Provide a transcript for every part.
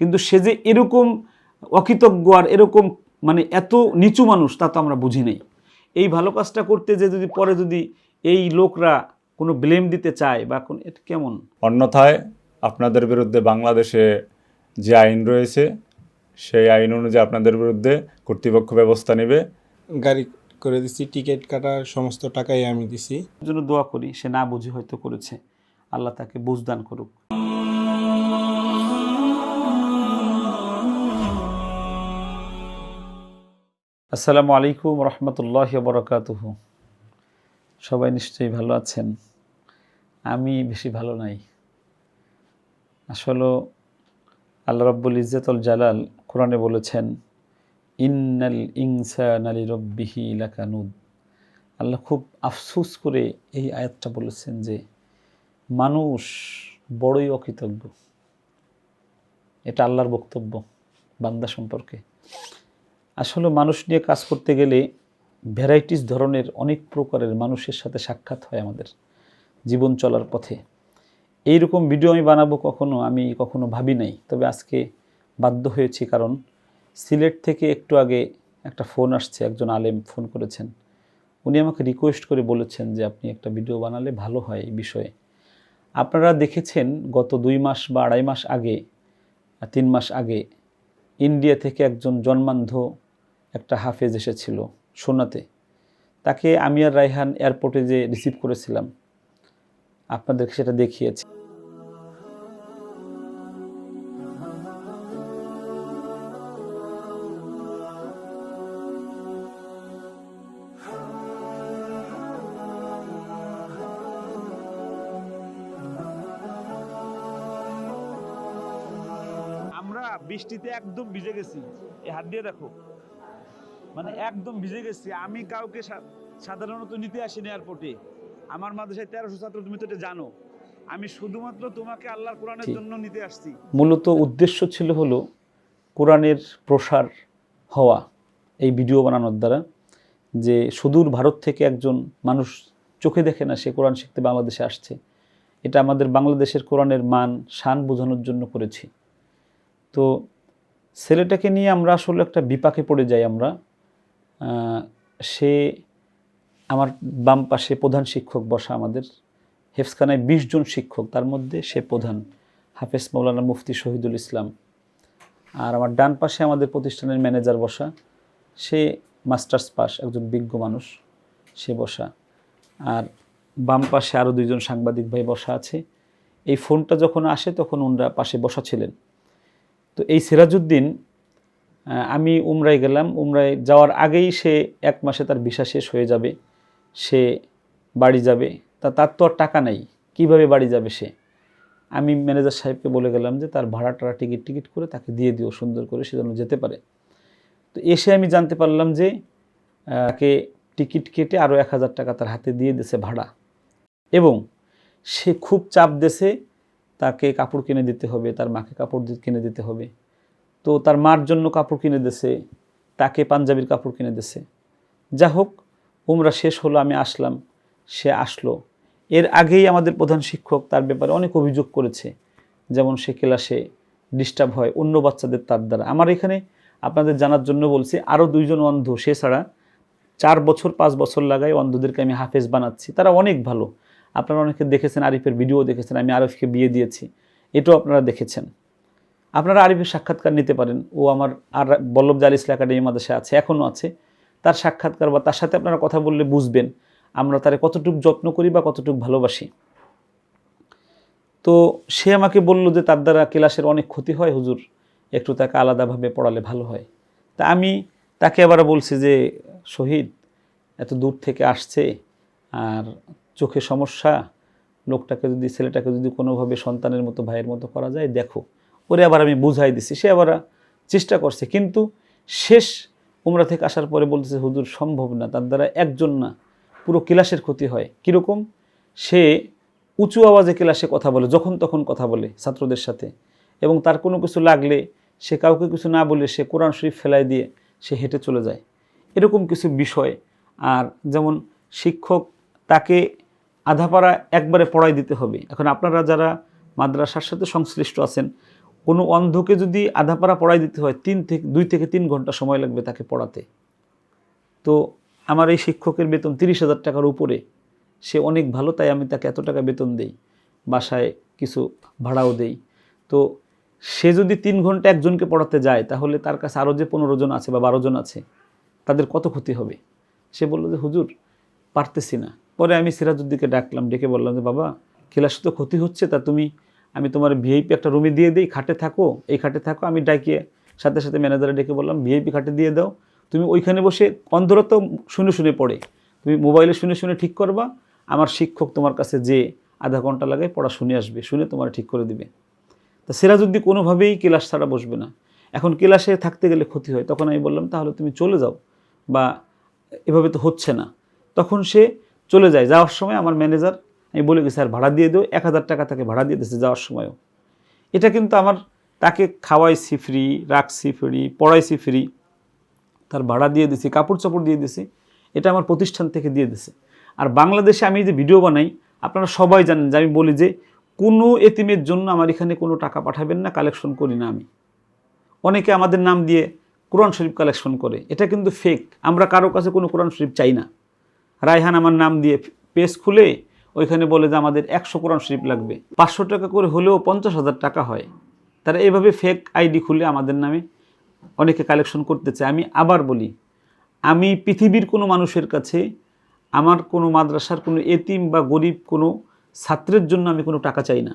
কিন্তু সে যে এরকম অকৃতজ্ঞ আর এরকম মানে এত নিচু মানুষ তা তো আমরা বুঝি নাই। এই ভালো কাজটা করতে যে যদি পরে যদি এই লোকরা কোনো ব্লেম দিতে চায় বা কোন এটা কেমন? অন্যথায় আপনাদের বিরুদ্ধে বাংলাদেশে যে আইন রয়েছে সেই আইন অনুযায়ী আপনাদের বিরুদ্ধে কর্তৃপক্ষ ব্যবস্থা নেবে। গাড়ি করে দিছি টিকিট কাটার সমস্ত টাকাই আমি দিছি। জন্য দোয়া করি সে না বুঝে হয়তো করেছে। আল্লাহ তাকে বুঝদান করুক। আসসালামু আলাইকুম রহমতুল্লাহ বরকাতুহ। সবাই নিশ্চয়ই ভালো আছেন? আমি বেশি ভালো নাই। আসলে আল্লাহ রব্বুল ইজ্জতুল জালাল কোরআনে বলেছেন, ইন্নাল ইনসান আলী রব্বিহি লাকানুদ। আল্লাহ খুব আফসোস করে এই আয়াতটা বলেছেন যে, মানুষ বড়ই অকৃতজ্ঞ। এটা আল্লাহর বক্তব্য, বান্দা সম্পর্কে। আসলে মানুষ নিয়ে কাজ করতে গেলে ভ্যারাইটিস ধরনের অনেক প্রকারের মানুষের সাথে সাক্ষাৎ হয় আমাদের জীবন চলার পথে। এইরকম ভিডিও আমি বানাবো কখনো, আমি কখনো ভাবি নাই। তবে আজকে বাধ্য হয়েছি কারণ সিলেট থেকে একটু আগে একটা ফোন আসছে, একজন আলেম ফোন করেছেন। উনি আমাকে রিকোয়েস্ট করে বলেছেন যে, আপনি একটা ভিডিও বানালে ভালো হয় এই বিষয়ে। আপনারা দেখেছেন গত দুই মাস বা আড়াই মাস আগে, তিন মাস আগে, ইন্ডিয়া থেকে একজন জন্মান্ধ একটা হাফেজ এসেছিল সোনাতে। তাকে আমি আর রাইহান এয়ারপোর্টে যে রিসিভ করেছিলাম, আপনাদেরকে সেটা দেখিয়েছি। আমরা বৃষ্টিতে একদম ভিজে গেছি। এই হাত দিয়ে দেখো। মানে একদম ভিজে গেছি। আমি কাউকে সাধারণত নিতে আসিনি এয়ারপোর্টে আমার মাদ্রাসায় তেরোশো ছাত্র তুমি তো এটা জানো। আমি শুধুমাত্র তোমাকে আল্লাহর কোরআনের জন্য নিতে আসছি। মূলত উদ্দেশ্য ছিল হলো কোরআনের প্রসার হওয়া এই ভিডিও বানানোর দ্বারা যে সুদূর ভারত থেকে একজন মানুষ চোখে দেখে না সে কোরআন শিখতে বাংলাদেশে আসছে। এটা আমাদের বাংলাদেশের কোরআনের মান শান বোঝানোর জন্য করেছি। তো ছেলেটাকে নিয়ে আমরা আসলে একটা বিপাকে পড়ে যাই আমরা। সে আমার বাম পাশে প্রধান শিক্ষক বসা আমাদের হেফসখানায় বিশ জন শিক্ষক, তার মধ্যে সে প্রধান, হাফেজ মৌলানা মুফতি শহীদুল ইসলাম। আর আমার ডান পাশে আমাদের প্রতিষ্ঠানের ম্যানেজার বসা, সে মাস্টার্স পাস, একজন বিজ্ঞ মানুষ, সে বসা। আর বাম পাশে আরও দুইজন সাংবাদিক ভাই বসা আছে। এই ফোনটা যখন আসে তখন ওনরা পাশে বসা ছিলেন। তো এই সিরাজউদ্দিন আমি উমরায় গেলাম। উমরায় যাওয়ার আগেই সে এক মাসে তার ভিসা শেষ হয়ে যাবে। সে বাড়ি যাবে। তা তার তো আর টাকা নাই। কীভাবে বাড়ি যাবে সে? আমি ম্যানেজার সাহেবকে বলে গেলাম যে তার ভাড়াটা টিকিট টিকিট করে তাকে দিয়ে দিও, সুন্দর করে, সে যেন যেতে পারে। তো এসে আমি জানতে পারলাম যে তাকে টিকিট কেটে আরও এক হাজার টাকা তার হাতে দিয়ে দিয়েছে ভাড়া। এবং সে খুব চাপ দেশে তাকে কাপড় কিনে দিতে হবে, তার মাকে কাপড় কিনে দিতে হবে। তো তার মার জন্য কাপড় কিনে দিছে, তাকে পাঞ্জাবির কাপড় কিনে দেছে। যা হোক, উমরা শেষ হলো, আমি আসলাম, সে আসলো। এর আগেই আমাদের প্রধান শিক্ষক তার ব্যাপারে অনেক অভিযোগ করেছে, যেমন সে ক্লাসে ডিস্টার্ব হয় অন্য বাচ্চাদের তার দ্বারা। আমার এখানে আপনাদের জানার জন্য বলছি আরও দুইজন অন্ধ, সে ছাড়া চার বছর, পাঁচ বছর লাগাই অন্ধদেরকে আমি হাফেজ বানাচ্ছি। তারা অনেক ভালো। আপনারা অনেকে দেখেছেন, আরিফের ভিডিও দেখেছেন, আমি আরিফকে বিয়ে দিয়েছি। এটাও আপনারা দেখেছেন। আপনারা আরিফের সাক্ষাৎকার নিতে পারেন। ও আমার আর বল্লভ জাল ইসলা একাডেমি মাদ্রাসায় আছে, এখনও আছে। তার সাক্ষাৎকার বা তার সাথে আপনারা কথা বললে বুঝবেন আমরা তারে কতটুকু যত্ন করি বা কতটুকু ভালোবাসি। তো সে আমাকে বলল যে তার দ্বারা ক্লাসের অনেক ক্ষতি হয় হুজুর, একটু তাকে আলাদাভাবে পড়ালে ভালো হয়। তা আমি তাকে আবার বলছি যে, শহীদ, এত দূর থেকে আসছে আর চোখে সমস্যা, লোকটাকে যদি, ছেলেটাকে যদি কোনোভাবে সন্তানের মতো, ভাইয়ের মতো করা যায়, দেখো। ওরে আবার আমি বুঝাই দিছি। সে আবার চেষ্টা করছে, কিন্তু শেষ উমরা থেকে আসার পরে বলতেছে, হুজুর, সম্ভব না। তার দ্বারা একজন না, পুরো ক্লাসের ক্ষতি হয়। কীরকম? সে উঁচু আওয়াজে ক্লাসে কথা বলে, যখন তখন কথা বলে ছাত্রদের সাথে। এবং তার কোনো কিছু লাগলে, সে কাউকে কিছু না বলে সে কোরআন শরীফ ফেলাই দিয়ে সে হেঁটে চলে যায়। এরকম কিছু বিষয়। আর যেমন শিক্ষক, তাকে আধাপাড়া একবারে পড়াই দিতে হবে। এখন আপনারা যারা মাদ্রাসার সাথে সংশ্লিষ্ট আছেন কোনো অন্ধকে যদি আধাপাড়া পড়াই দিতে হয়, তিন থেকে, দুই থেকে তিন ঘণ্টা সময় লাগবে তাকে পড়াতে। তো আমার এই শিক্ষকের বেতন তিরিশ হাজার টাকার উপরে, সে অনেক ভালো, তাই আমি তাকে এত টাকা বেতন দেই, বাসায় কিছু ভাড়াও দেই। তো সে যদি তিন ঘণ্টা একজনকে পড়াতে যায়, তাহলে তার কাছে আরও যে পনেরো জন আছে বা বারো জন আছে, তাদের কত ক্ষতি হবে? সে বলল যে, হুজুর, পারতেছি না। পরে আমি সিরাজুদ্দিকে ডাকলাম, ডেকে বললাম যে, বাবা, ক্লাসে তো ক্ষতি হচ্ছে, তা তুমি আমি তোমার ভিআইপি একটা রুমে দিয়ে দিই, খাটে থাকো, এই খাটে থাকো, আমি ডাকিয়ে সাথে সাথে ম্যানেজারে ডেকে বললাম ভিআইপি খাটে দিয়ে দাও। তুমি ওইখানে বসে অন্ধরা তো শুনে শুনে পড়ে। তুমি মোবাইলে শুনে শুনে ঠিক করবা, আমার শিক্ষক তোমার কাছে যে আধা ঘণ্টা লাগে পড়া শুনে আসবে, শুনে তোমার ঠিক করে দিবে। তা সিরাজুদ্দি কোনোভাবেই ক্লাস ছাড়া বসবে না। এখন ক্লাসে থাকতে গেলে ক্ষতি হয়, তখন আমি বললাম, তাহলে তুমি চলে যাও। বা, এভাবে তো হচ্ছে না। তখন সে চলে যায়। যাওয়ার সময় আমার ম্যানেজার আমি বলে গেছি, স্যার, ভাড়া দিয়ে দিও, এক হাজার টাকা তাকে ভাড়া দিয়ে দিয়েছে যাওয়ার সময়ও। এটা কিন্তু আমার তাকে খাওয়াইছি ফ্রি রাখছি ফ্রি পড়াইছি ফ্রি তার ভাড়া দিয়ে দিছি কাপড় চাপড় দিয়ে দিছি, এটা আমার প্রতিষ্ঠান থেকে দিয়ে দিছে। আর বাংলাদেশে আমি যে ভিডিও বানাই, আপনারা সবাই জানেন যে আমি বলি যে কোনো এতিমের জন্য আমার এখানে কোনো টাকা পাঠাবেন না কালেকশন করি না আমি। অনেকে আমাদের নাম দিয়ে কোরআন শরীফ কালেকশন করে, এটা কিন্তু ফেক আমরা কারও কাছে কোনো কোরআন শরীফ চাই না। রায়হান আমার নাম দিয়ে পেজ খুলে ওইখানে বলে যে আমাদের একশো কোরআন শরীফ লাগবে। পাঁচশো টাকা করে হলেও পঞ্চাশ হাজার টাকা হয়। তারা এইভাবে ফেক আইডি খুলে আমাদের নামে অনেকে কালেকশন করতে চায়। আমি আবার বলি, আমি পৃথিবীর কোনো মানুষের কাছে, আমার কোনো মাদ্রাসার কোনো এতিম বা গরিব কোনো ছাত্রের জন্য আমি কোনো টাকা চাই না।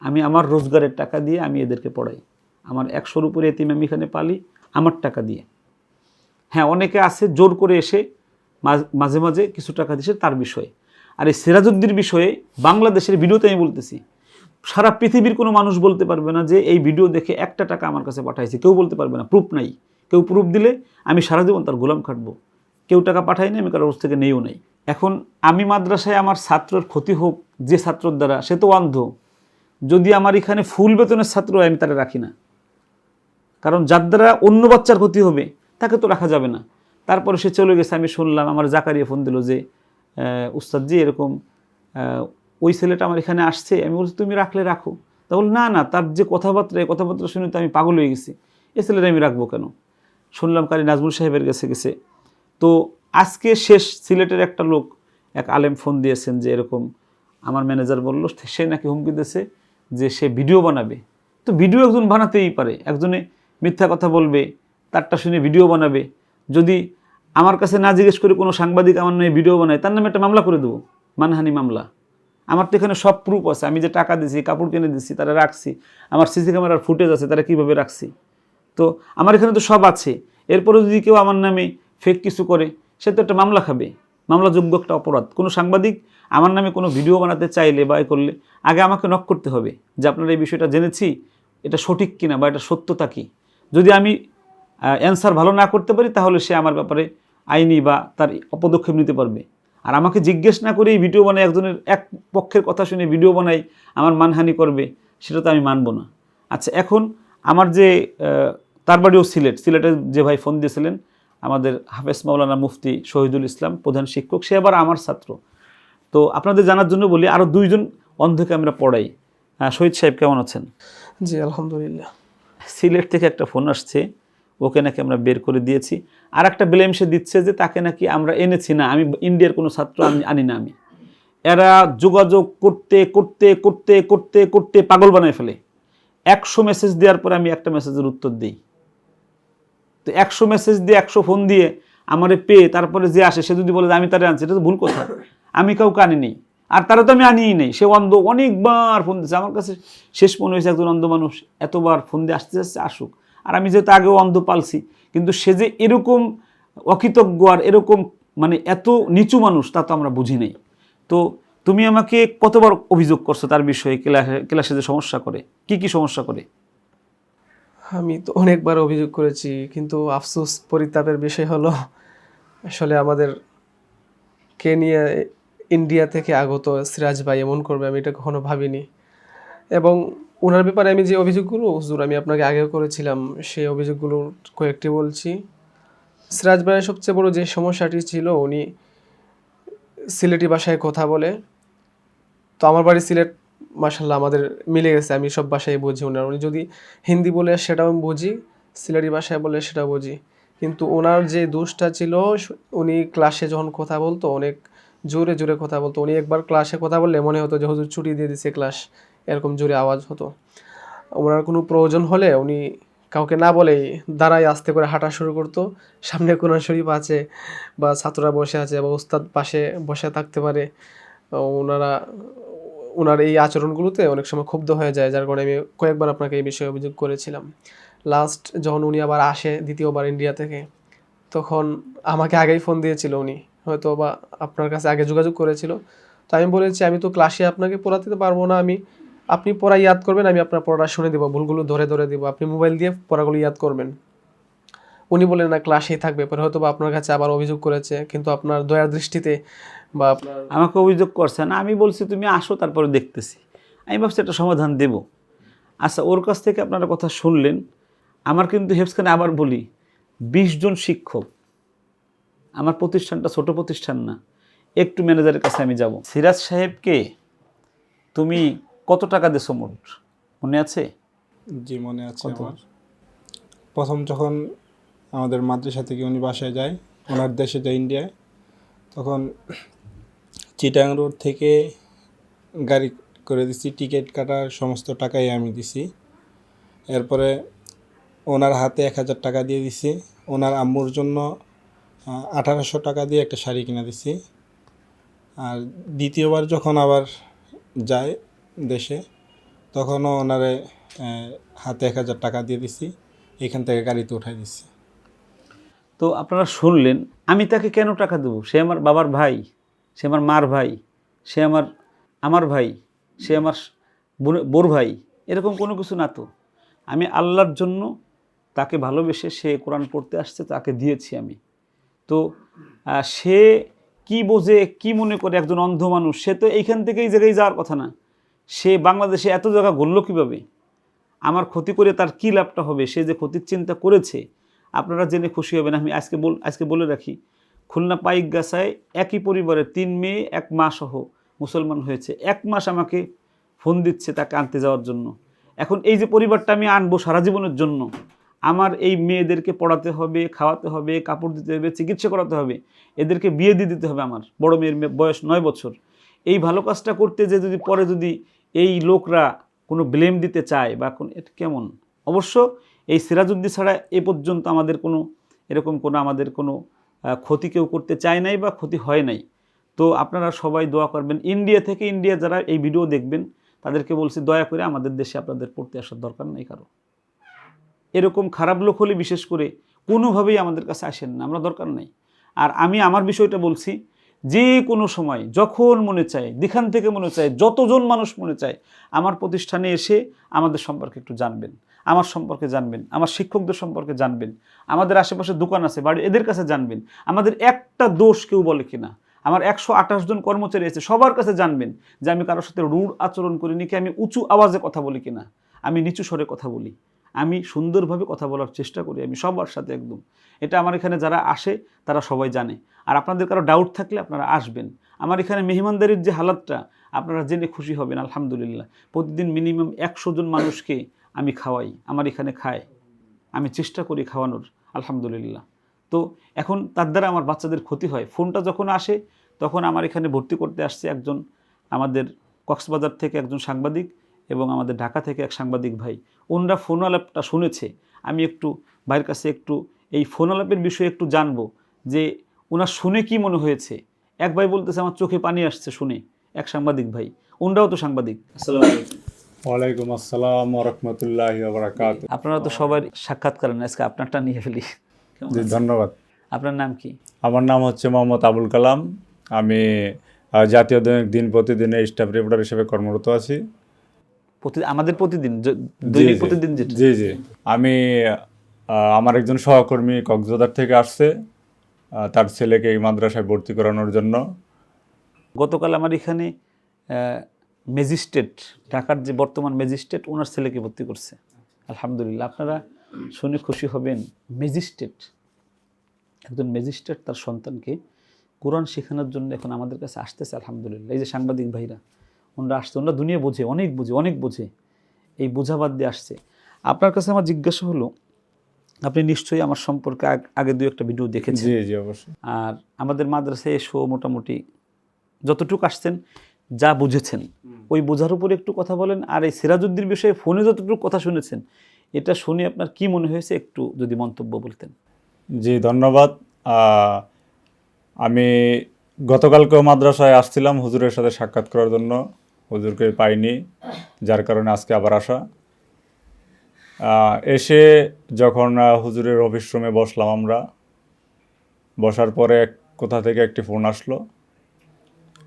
আমি আমার রোজগারের টাকা দিয়ে আমি এদেরকে পড়াই। আমার একশোর উপরে এতিম আমি এখানে পালি, আমার টাকা দিয়ে। হ্যাঁ অনেকে আছে জোর করে এসে মাঝ- মাঝে মাঝে কিছু টাকা দিছে তার বিষয়ে। আর এই সিরাজউদ্দির বিষয়ে বাংলাদেশের ভিডিওতে আমি বলতেছি, সারা পৃথিবীর কোনো মানুষ বলতে পারবে না যে এই ভিডিও দেখে একটা টাকা আমার কাছে পাঠাইছে। কেউ বলতে পারবে না প্রুফ নাই। কেউ প্রুফ দিলে আমি সারা জীবন তার গোলাম খাটবো। কেউ টাকা পাঠাই না আমি কারোর থেকে নেইও নাই। এখন আমি মাদ্রাসায় আমার ছাত্রের ক্ষতি হোক, যে ছাত্রর দ্বারা, সে তো অন্ধ। যদি আমার এখানে ফুল বেতনের ছাত্র আমি তারা রাখি না। কারণ যার দ্বারা অন্য বাচ্চার ক্ষতি হবে, তাকে তো রাখা যাবে না। তারপরে সে চলে গেছে, আমি শুনলাম, আমার জাকারিয়া ফোন দিল যে উস্তাদজি এরকম ওই ছেলেটা আমার এখানে আসছে, আমি বলছি, তুমি রাখলে রাখো। তা বল না না, তার যে কথাবার্তা কথাবার্তা শুনে তো আমি পাগল হয়ে গেছি। এ ছেলেটা আমি রাখব কেন? শুনলাম কারি নাজমুল সাহেবের কাছে গেছে। তো আজকে শেষ সিলেটের একটা লোক এক আলেম ফোন দিয়েছেন যে এরকম, আমার ম্যানেজার বলল, সে নাকি হুমকি দিয়েছে যে সে ভিডিও বানাবে। তো ভিডিও একজন বানাতেই পারে, একজনে মিথ্যা কথা বলবে, তারটা শুনে ভিডিও বানাবে। যদি আমার কাছে না জিজ্ঞেস করে কোনো সাংবাদিক আমার নামে ভিডিও বানায়, তার নামে একটা মামলা করে দেবো, মানহানি মামলা। আমার তো এখানে সব প্রুফ আছে, আমি যে টাকা দিছি, কাপড় কিনে দিচ্ছি তারা রাখছি, আমার সিসি ক্যামেরার ফুটেজ আছে, তারা কীভাবে রাখছি? তো আমার এখানে তো সব আছে, এরপরে যদি কেউ আমার নামে ফেক কিছু করে, সে তো একটা মামলা খাবে, মামলাযোগ্য একটা অপরাধ। কোনো সাংবাদিক আমার নামে কোনো ভিডিও বানাতে চাইলে বা করলে, আগে আমাকে নক করতে হবে যে আপনারা এই বিষয়টা জেনেছি, এটা সঠিক কিনা বা এটা সত্যতা কি? যদি আমি অ্যান্সার ভালো না করতে পারি, তাহলে সে আমার ব্যাপারে আইনি বা তার অপদক্ষেপ নিতে পারবে। আর আমাকে জিজ্ঞেস না করেই ভিডিও বানাই একজনের এক পক্ষের কথা শুনে ভিডিও বানাই আমার মানহানি করবে সেটা তো আমি মানব না। আচ্ছা এখন আমার যে তার বাড়িও সিলেট। সিলেটের যে ভাই ফোন দিয়েছিলেন আমাদের হাফেজ মাওলানা মুফতি শহীদুল ইসলাম প্রধান শিক্ষক সে আবার আমার ছাত্র। তো আপনাদের জানার জন্য বলি আরও দুইজন অন্ধকে আমরা পড়াই। শহীদ সাহেব কেমন আছেন? জি আলহামদুলিল্লাহ। সিলেট থেকে একটা ফোন আসছে। ওকে নাকি আমরা বের করে দিয়েছি। আর একটা ব্লেম সে দিচ্ছে যে তাকে নাকি আমরা এনেছি না, আমি ইন্ডিয়ার কোনো ছাত্র, আমি আনি না আমি। এরা যোগাযোগ করতে করতে করতে করতে করতে পাগল বানায় ফেলে। একশো মেসেজ দেওয়ার পরে আমি একটা মেসেজের উত্তর দিই। তো একশো মেসেজ দিয়ে, একশো ফোন দিয়ে আমারে পেয়ে তারপরে যে আসে, সে যদি বলে আমি তারে আনছি, এটা তো ভুল কথা। আমি কাউকে আনিনি। আর তারা তো আমি আনিই নেই। সে অন্ধ, অনেকবার ফোন দিচ্ছে। আমার কাছে শেষ মনে হয়েছে একজন অন্ধ মানুষ। এতবার ফোন দিয়ে আসতে আসতে আসুক। আর আমি যেহেতু আগেও অন্ধ পালছি, কিন্তু সে যে এরকম অকৃতজ্ঞ আর এরকম মানে এত নিচু মানুষ, তা তো আমরা বুঝি নাই। তো তুমি আমাকে কতবার অভিযোগ করছ তার বিষয়ে, ক্লাসে ক্লাসে যে সমস্যা করে? কি কি সমস্যা করে? আমি তো অনেকবার অভিযোগ করেছি, কিন্তু আফসোস পরিতাপের বিষয় হলো, আসলে আমাদের কে নিয়ে ইন্ডিয়া থেকে আগত সিরাজ ভাই এমন করবে আমি এটা কখনো ভাবিনি। এবং ওনার ব্যাপারে আমি যে অভিযোগগুলো হুজুর, আমি আপনাকে আগেও করেছিলাম সেই অভিযোগগুলো কয়েকটি বলছি। সিরাজ ভাইয়ের সবচেয়ে বড় যে সমস্যাটি ছিল, উনি সিলেটি ভাষায় কথা বলে। তো আমার বাড়ি সিলেট মাসাল্লাহ আমাদের মিলে গেছে, আমি সব ভাষায় বুঝি ওনার। উনি যদি হিন্দি বলে সেটাও আমি বুঝি, সিলেটি ভাষায় বলে সেটাও বুঝি। কিন্তু ওনার যে দোষটা ছিল, উনি ক্লাসে যখন কথা বলতো, অনেক জোরে জোরে কথা বলতো। উনি একবার ক্লাসে কথা বললে মনে হতো যে, হুজুর ছুটি দিয়ে দিছে ক্লাস। এরকম জোরে আওয়াজ হতো। ওনার কোনো প্রয়োজন হলে উনি কাউকে না বলেই দাঁড়ায় আস্তে করে হাঁটা শুরু করতো। সামনে কোরআন শরীফ আছে বা ছাত্ররা বসে আছে বা উস্তাদ পাশে বসে থাকতে পারে। ওনারা, ওনার এই আচরণগুলোতে অনেক সময় ক্ষুব্ধ হয়ে যায়, যার কারণে আমি কয়েকবার আপনাকে এই বিষয়ে অভিযোগ করেছিলাম। লাস্ট যখন উনি আবার আসে দ্বিতীয়বার ইন্ডিয়া থেকে, তখন আমাকে আগেই ফোন দিয়েছিল উনি। হয়তো বা আপনার কাছে আগে যোগাযোগ করেছিল। তো আমি বলেছি, আমি তো ক্লাসে আপনাকে পড়াতে পারব না আমি। আপনি পড়া ইয়াদ করবেন, আমি আপনার পড়াটা শুনে দেবো, ভুলগুলো ধরে ধরে দেবো। আপনি মোবাইল দিয়ে পড়াগুলো ইয়াদ করবেন। উনি বলেন না, ক্লাসেই থাকবে। পরে হয়তো বা আপনার কাছে আবার অভিযোগ করেছে, কিন্তু আপনার দয়ার দৃষ্টিতে বা আমাকে অভিযোগ করছে না, আমি বলছি, তুমি আসো, তারপরে দেখতেছি। আমি ভাবছি, একটা সমাধান দেব। আচ্ছা ওর কাছ থেকে আপনারা কথা শুনলেন। আমার কিন্তু হেফসখানে আবার বলি, বিশ জন শিক্ষক। আমার প্রতিষ্ঠানটা ছোট প্রতিষ্ঠান না। একটু ম্যানেজারের কাছে আমি যাব। সিরাজ সাহেবকে তুমি কত টাকা দেছো মোট মনে আছে? জি মনে আছে আমার। প্রথম যখন আমাদের মাদ্রাসা থেকে উনি বাসায় যায় ওনার দেশে যায় ইন্ডিয়ায় তখন চিটাং রোড থেকে গাড়ি করে দিছি টিকিট কাটার সমস্ত টাকাই আমি দিছি। এরপরে ওনার হাতে এক হাজার টাকা দিয়ে দিছি। ওনার আম্মুর জন্য আঠারোশো টাকা দিয়ে একটা শাড়ি কিনে দিছি। আর দ্বিতীয়বার যখন আবার যায় দেশে, তখনও ওনারে হাতে এক হাজার টাকা দিয়ে দিছি, এখান থেকে গাড়িতে উঠাই দিছি। তো আপনারা শুনলেন, আমি তাকে কেন টাকা দেবো? সে আমার বাবার ভাই, সে আমার মার ভাই, সে আমার আমার ভাই, সে আমার বোর ভাই, এরকম কোনো কিছু না তো। আমি আল্লাহর জন্য তাকে ভালোবেসে সে কোরআন পড়তে আসছে, তাকে দিয়েছি আমি। তো সে কি বোঝে, কি মনে করে, একজন অন্ধ মানুষ, সে তো এইখান থেকে এই জায়গায় যাওয়ার কথা না। সে বাংলাদেশে এত জায়গা গড়ল কীভাবে? আমার ক্ষতি করে তার কী লাভটা হবে? সে যে ক্ষতির চিন্তা করেছে, আপনারা জেনে খুশি হবেন। আমি আজকে বল, আজকে বলে রাখি, খুলনা পাইক গাছায় একই পরিবারের তিন মেয়ে, এক মা সহ মুসলমান হয়েছে। এক মাস আমাকে ফোন দিচ্ছে তাকে আনতে যাওয়ার জন্য। এখন এই যে পরিবারটা আমি আনব সারা জীবনের জন্য, আমার এই মেয়েদেরকে পড়াতে হবে, খাওয়াতে হবে, কাপড় দিতে হবে, চিকিৎসা করাতে হবে, এদেরকে বিয়ে দিয়ে দিতে হবে আমার। বড় মেয়ের মেয়ে বয়স নয় বছর। এই ভালো কাজটা করতে যে যদি, পরে যদি এই লোকরা কোনো ব্লেম দিতে চায় বা কোন, এটা কেমন? অবশ্য এই সিরাজউদ্দিন ছাড়া এ পর্যন্ত আমাদের কোনো, এরকম কোনো আমাদের কোনো ক্ষতি কেউ করতে চায় নাই বা ক্ষতি হয় নাই। তো আপনারা সবাই দোয়া করবেন। ইন্ডিয়া থেকে ইন্ডিয়া যারা এই ভিডিও দেখবেন, তাদেরকে বলছি দয়া করে আমাদের দেশে আপনাদের পড়তে আসার দরকার নেই কারও। এরকম খারাপ লোক হলে বিশেষ করে কোনোভাবেই আমাদের কাছে আসেন না, আমরা দরকার নেই। আর আমি আমার বিষয়টা বলছি যে কোনো সময়, যখন মনে চায়, যেখান থেকে মনে চায়, যতজন মানুষ মনে চায়, আমার প্রতিষ্ঠানে এসে আমাদের সম্পর্কে একটু জানবেন। আমার সম্পর্কে জানবেন, আমার শিক্ষকদের সম্পর্কে জানবেন, আমাদের আশেপাশে দোকান আছে, বাড়ি, এদের কাছে জানবেন। আমাদের একটা দোষ কেউ বলে কিনা, আমার একশো আঠাশ জন কর্মচারী আছে, সবার কাছে জানবেন যে আমি কারোর সাথে রূঢ় আচরণ করিনি, কি আমি উঁচু আওয়াজে কথা বলি কিনা, আমি নিচু স্বরে কথা বলি। আমি সুন্দরভাবে কথা বলার চেষ্টা করি, আমি সবার সাথে একদম। এটা আমার এখানে যারা আসে, তারা সবাই জানে। আর আপনাদের কারও ডাউট থাকলে আপনারা আসবেন। আমার এখানে মেহমানদারির যে হালাতটা, আপনারা জেনে খুশি হবেন, আলহামদুলিল্লাহ। প্রতিদিন মিনিমাম একশো জন মানুষকে আমি খাওয়াই, আমার এখানে খায়। আমি চেষ্টা করি খাওয়ানোর, আলহামদুলিল্লাহ। তো এখন তার দ্বারা আমার বাচ্চাদের ক্ষতি হয়। ফোনটা যখন আসে, তখন আমার এখানে ভর্তি করতে আসছে একজন, আমাদের কক্সবাজার থেকে একজন সাংবাদিক। এবং আমাদের ঢাকা থেকে এক সাংবাদিক ভাই ওনরা ফোন আলাপটা শুনেছে। আমি একটু ভাইয়ের কাছে একটু এই ফোন আলাপের বিষয়ে একটু জানব যে ওনার শুনে কি মনে হয়েছে? এক ভাই বলতেছে আমার চোখে পানি আসছে শুনে। এক সাংবাদিক ভাই ওনরাও তো সাংবাদিক। আসসালামু ওয়ালাইকুম আসসালাম রহমতুল্লাহ আপনারা তো সবার সাক্ষাৎ করেন আজকে আপনারটা নিয়ে ফেলি। জি ধন্যবাদ। আপনার নাম কি? আমার নাম হচ্ছে মোহাম্মদ আবুল কালাম। আমি জাতীয় দৈনিক দিন প্রতিদিনের স্টাফ রিপোর্টার হিসেবে কর্মরত আছি। আমাদের প্রতিদিন দৈনিক প্রতিদিন জি জি। আমি আমার একজন সহকর্মী কক্সবাজার থেকে আসছে তার ছেলেকে এই মাদ্রাসায় ভর্তি করানোর জন্য। গতকাল আমার এখানে ম্যাজিস্ট্রেট ঢাকার যে বর্তমান ম্যাজিস্ট্রেট ওনার ছেলেকে ভর্তি করছে। আলহামদুলিল্লাহ আপনারা শুনে খুশি হবেন। ম্যাজিস্ট্রেট একজন ম্যাজিস্ট্রেট তার সন্তানকে কোরআন শেখানোর জন্য এখন আমাদের কাছে আসতেছে আলহামদুলিল্লাহ। এই যে সাংবাদিক ভাইরা ওনারা আসছে ওনারা দুনিয়া বোঝে অনেক বোঝে অনেক বোঝে। এই বোঝাবাদ দিয়ে আসছে। আপনার কাছে আমার জিজ্ঞাসা হলো আপনি নিশ্চয়ই আমার সম্পর্কে আগে দু একটা ভিডিও দেখেছেন। জি জি অবশ্যই। আর আমাদের মাদ্রাসায় এসো মোটামুটি যতটুকু আসছেন যা বুঝেছেন। ওই বোঝার উপরে একটু কথা বলেন আর এই সিরাজউদ্দিন বিষয়ে ফোনে যতটুকু কথা শুনেছেন এটা শুনে আপনার কি মনে হয়েছে একটু যদি মন্তব্য বলতেন। জি ধন্যবাদ। আমি গতকালকেও মাদ্রাসায় আসছিলাম হুজুরের সাথে সাক্ষাৎ করার জন্য। হুজুরকে পাইনি, যার কারণে আজকে আবার আসা। এসে যখন হুজুরের অফিস রুমে বসলাম আমরা, বসার পরে কোথা থেকে একটি ফোন আসলো।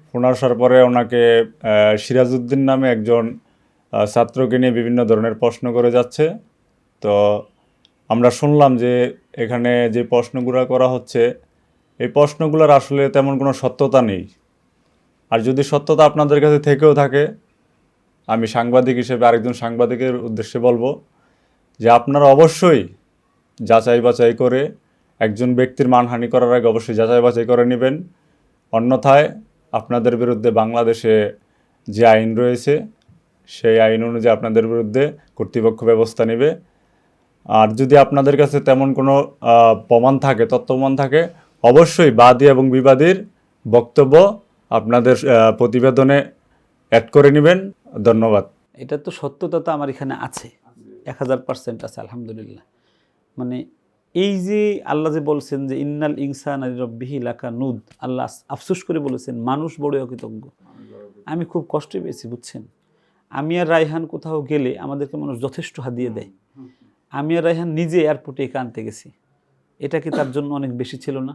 ফোন আসার পরে ওনাকে সিরাজউদ্দিন নামে একজন ছাত্রকে নিয়ে বিভিন্ন ধরনের প্রশ্ন করে যাচ্ছে। তো আমরা শুনলাম যে এখানে যে প্রশ্নগুলো করা হচ্ছে এই প্রশ্নগুলোর আসলে তেমন কোনো সত্যতা নেই। আর যদি সত্যতা আপনাদের কাছে থেকেও থাকে, আমি সাংবাদিক হিসেবে আরেকজন সাংবাদিকের উদ্দেশ্যে বলব যে আপনারা অবশ্যই যাচাই বাছাই করে একজন ব্যক্তির মানহানি করার আগে অবশ্যই যাচাই বাছাই করে নেবেন। অন্যথায় আপনাদের বিরুদ্ধে বাংলাদেশে যে আইন রয়েছে, সেই আইন অনুযায়ী আপনাদের বিরুদ্ধে কর্তৃপক্ষ ব্যবস্থা নেবে। আর যদি আপনাদের কাছে তেমন কোনো প্রমাণ থাকে, তথ্য প্রমাণ থাকে অবশ্যই বাদী এবং বিবাদীর বক্তব্য আপনাদের প্রতিবেদনে অ্যাড করে নেবেন। ধন্যবাদ। এটা তো সত্যতা তো আমার এখানে আছে। এক হাজার পার্সেন্ট আছে, আলহামদুলিল্লাহ। মানে এই যে আল্লাহ যে বলছেন যে, ইন্নাল ইনসান রব্বিহি লাকা নুদ আল্লাহ আফসোস করে বলেছেন, মানুষ বড় অকৃতজ্ঞ। আমি খুব কষ্ট পেয়েছি, বুঝছেন? আমি আর রায়হান কোথাও গেলে আমাদেরকে মানুষ যথেষ্ট হাদিয়ে দেয় আমি আর রায়হান নিজে এয়ারপোর্টে একা আনতে গেছি। এটা কি তার জন্য অনেক বেশি ছিল না?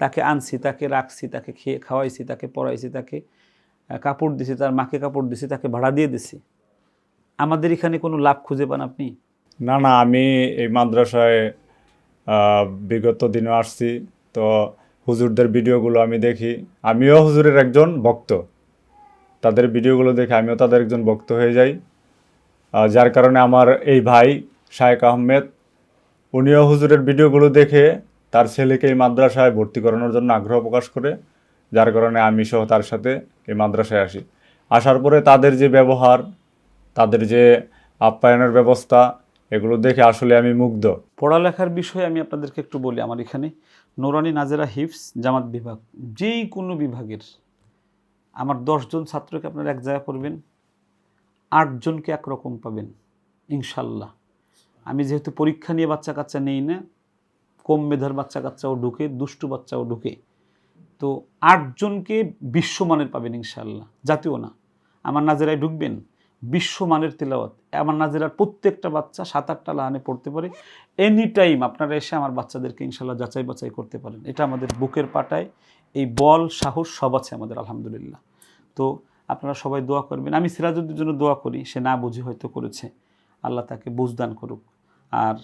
তাকে আনছি তাকে রাখছি তাকে খেয়ে খাওয়াইছি তাকে পড়াইছি তাকে কাপড় দিছি তার মাকে কাপড় দিছি তাকে ভাড়া দিয়ে দিছি। আমাদের এখানে কোনো লাভ খুঁজে পান আপনি? না না আমি এই মাদ্রাসায় বিগত দিনে আসছি। তো হুজুরদের ভিডিওগুলো আমি দেখি। আমিও হুজুরের একজন ভক্ত। তাদের ভিডিওগুলো দেখে আমিও তাদের একজন ভক্ত হয়ে যাই। যার কারণে আমার এই ভাই শায়েক আহমেদ উনিও হুজুরের ভিডিওগুলো দেখে তার ছেলেকে এই মাদ্রাসায় ভর্তি করানোর জন্য আগ্রহ প্রকাশ করে, যার কারণে আমি সহ তার সাথে এই মাদ্রাসায় আসি। আসার পরে তাদের যে ব্যবহার, তাদের যে আপ্যায়নের ব্যবস্থা, এগুলো দেখে আসলে আমি মুগ্ধ। পড়ালেখার বিষয়ে আমি আপনাদেরকে একটু বলি আমার এখানে। নোরানি নাজেরা হিফস জামাত বিভাগ, যেই কোনো বিভাগের, আমার দশজন ছাত্রকে আপনারা এক জায়গা করবেন আটজনকে একরকম পাবেন, ইনশাল্লাহ। আমি যেহেতু পরীক্ষা নিয়ে বাচ্চা কাচ্চা নেই না কম মেধার বাচ্চা কাচ্চাও ঢুকে, দুষ্টু বাচ্চাও ঢুকে। তো আটজনকে বিশ্বমানের পাবেন ইনশাল্লাহ জাতীয় না। আমার নাজেরায় ঢুকবেন, বিশ্বমানের তেলাওয়াত। আমার নাজেরার প্রত্যেকটা বাচ্চা সাত আটটা লাহানে পড়তে পারে। এনি টাইম আপনারা এসে আমার বাচ্চাদেরকে ইনশাল্লাহ যাচাই বাছাই করতে পারেন। এটা আমাদের বুকের পাটায়, এই বল, সাহস সব আছে আমাদের, আলহামদুলিল্লাহ। তো আপনারা সবাই দোয়া করবেন। আমি সিরাজুদ্দিনের জন্য দোয়া করি, সে না বুঝে হয়তো করেছে। আল্লাহ তাকে বুঝদান করুক। আর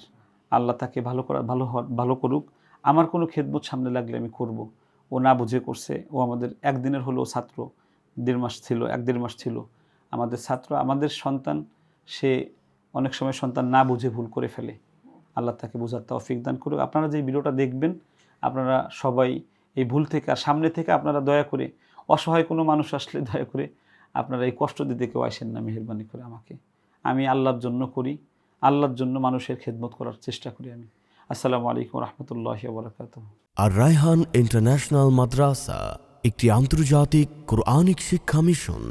আল্লাহ তাকে ভালো করা, ভালো ভালো করুক। আমার কোনো খেদমত সামনে লাগলে আমি করব। ও না বুঝে করছে, ও আমাদের একদিনের হলো ছাত্র। দেড় মাস ছিল, এক দেড় মাস ছিল। আমাদের ছাত্র, আমাদের সন্তান, সে অনেক সময় সন্তান না বুঝে ভুল করে ফেলে। আল্লাহ তাকে বোঝার তৌফিক দান করুক। আপনারা যে ভিডিওটা দেখবেন, আপনারা সবাই এই ভুল থেকে, আর সামনে থেকে আপনারা দয়া করে, অসহায় কোনো মানুষ আসলে দয়া করে আপনারা এই কষ্ট দিতে কেউ আসেন না, মেহরবানি করে আমাকে। আমি আল্লাহর জন্য করি। আল্লাহর জন্য মানুষের খেদমত করার চেষ্টা করি আমি। আসসালামু আলাইকুম রহমতুল্লাহ বরকাত আর রায়হান ইন্টারন্যাশনাল মাদ্রাসা, একটি আন্তর্জাতিক কোরআনিক শিক্ষা মিশন।